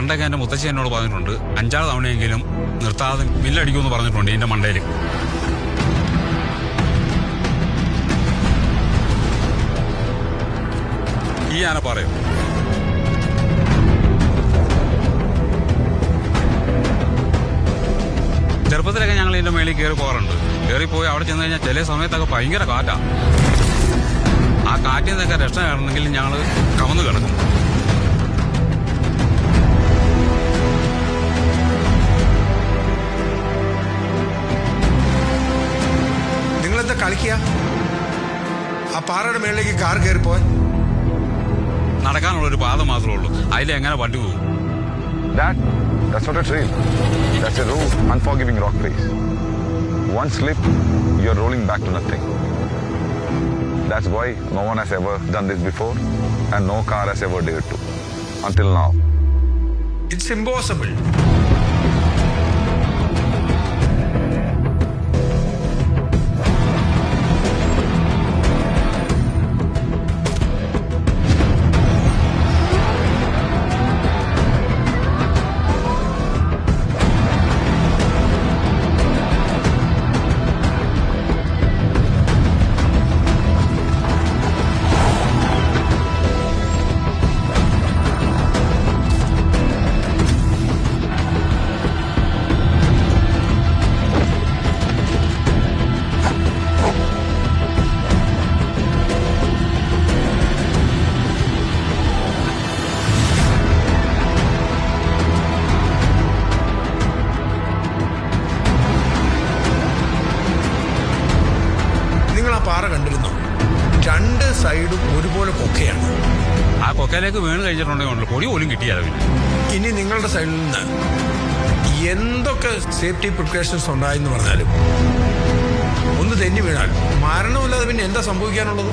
പണ്ടൊക്കെ എന്റെ മുത്തശ്ശി എന്നോട് പറഞ്ഞിട്ടുണ്ട് അഞ്ചാറ് തവണയെങ്കിലും നിർത്താതെ മില്ലടിക്കുമെന്ന് പറഞ്ഞിട്ടുണ്ട് എന്റെ മണ്ടയിൽ. ഈ ആന പറയും. ചെറുപ്പത്തിലൊക്കെ ഞങ്ങൾ ഇതിന്റെ മേളിൽ കയറി പോകാറുണ്ട്. കയറിപ്പോയി അവിടെ ചെന്ന് കഴിഞ്ഞാൽ ചില സമയത്തൊക്കെ ഭയങ്കര കാറ്റാ. ആ കാറ്റിൽ നിന്നൊക്കെ രക്ഷ കാണണമെങ്കിൽ ഞങ്ങൾ കമന്ന് കിടക്കും. നിങ്ങളെന്താ കളിക്കുക ആ പാറയുടെ മേളിലേക്ക് കാർ കയറിപ്പോയി നടക്കാനുള്ള ഒരു പാത മാത്രമേ ഉള്ളൂ അതിലെങ്ങനെ വണ്ടി പോകും That, that's not a trail. That's a raw, unforgiving rock face. One slip, you're rolling back to nothing. That's why no one has ever done this before and no car has ever dared to. Until now. It's impossible പാറ കണ്ടിരുന്നോ. രണ്ട് സൈഡും ഒരുപോലെ കൊക്കയാണ്. ആ കൊക്കയിലേക്ക് വീണ് കഴിഞ്ഞിട്ടുണ്ടെങ്കിൽ പൊടി പോലും കിട്ടിയാലോ ഇനി നിങ്ങളുടെ സൈഡിൽ നിന്ന് എന്തൊക്കെ സേഫ്റ്റി പ്രിക്കോഷൻസ് ഉണ്ടായെന്ന് പറഞ്ഞാലും ഒന്ന് തെന്നി വീണാൽ മരണമില്ലാതെ പിന്നെ എന്താ സംഭവിക്കാനുള്ളത്?